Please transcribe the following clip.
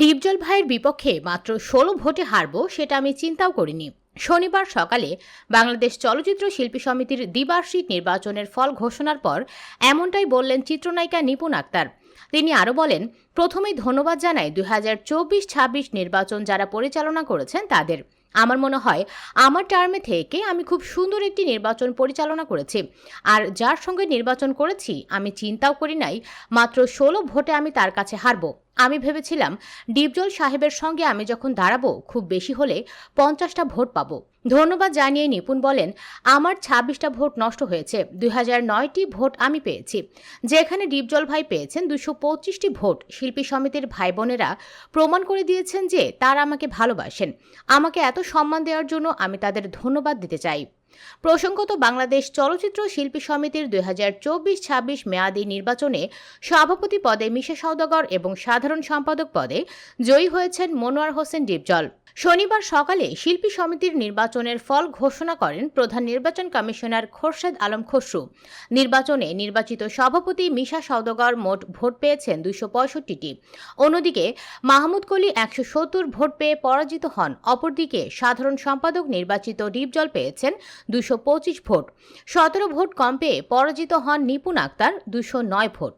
ডিপজল ভাইয়ের বিপক্ষে মাত্র ষোলো ভোটে হারবো সেটা আমি চিন্তাও করিনি। শনিবার সকালে বাংলাদেশ চলচ্চিত্র শিল্পী সমিতির দ্বিবার্ষিক নির্বাচনের ফল ঘোষণার পর এমনটাই বললেন চিত্রনায়িকা নিপুণ আক্তার। তিনি আরও বলেন, প্রথমেই ধন্যবাদ জানাই দুই হাজার চব্বিশ ছাব্বিশ নির্বাচন যারা পরিচালনা করেছেন তাদের। আমার মনে হয়, আমার টার্মে থেকে আমি খুব সুন্দর একটি নির্বাচন পরিচালনা করেছি। আর যার সঙ্গে নির্বাচন করেছি, আমি চিন্তাও করি নাই, মাত্র ষোলো ভোটে আমি তার কাছে হারবো। আমি ভেবেছিলাম ডিপজল সাহেবের সঙ্গে আমি যখন দাঁড়াবো খুব বেশি হলে পঞ্চাশটা ভোট পাবো। ধন্যবাদ জানিয়ে নিপুণ বলেন, আমার ছাব্বিশটা ভোট নষ্ট হয়েছে। দুই হাজার নয়টি ভোট আমি পেয়েছি। যেখানে ডিপজল ভাই পেয়েছেন দুশো পঁচিশটি ভোট। শিল্পী সমিতির ভাই বোনেরা প্রমাণ করে দিয়েছেন যে তারা আমাকে ভালোবাসেন। আমাকে এত সম্মান দেওয়ার জন্য আমি তাদের ধন্যবাদ দিতে চাই। প্রসঙ্গত বাংলাদেশ চলচ্চিত্র শিল্পী সমিতির দুই হাজার চব্বিশ ছাব্বিশ মেয়াদী নির্বাচনে সভাপতি পদে মিশা সওদাগর এবং সাধারণ সম্পাদক পদে জয়ী হয়েছেন মনোয়ার হোসেন ডিপজল। শনিবার সকালে শিল্পী সমিতির নির্বাচনের ফল ঘোষণা করেন প্রধান নির্বাচন কমিশনার খোরশেদ আলম খসরু। নির্বাচনে নির্বাচিত সভাপতি মিশা সওদাগর মোট ভোট পেয়েছেন দুইশো পঁয়ষট্টিটি। অন্যদিকে মাহমুদ কলি একশো সত্তর ভোট পেয়ে পরাজিত হন। অপরদিকে সাধারণ সম্পাদক নির্বাচিত ডিপজল পেয়েছেন দুশো পঁচিশ ভোট। সতেরো ভোট কম পেয়ে পরাজিত হন নিপুণ আক্তার দুশো নয় ভোট।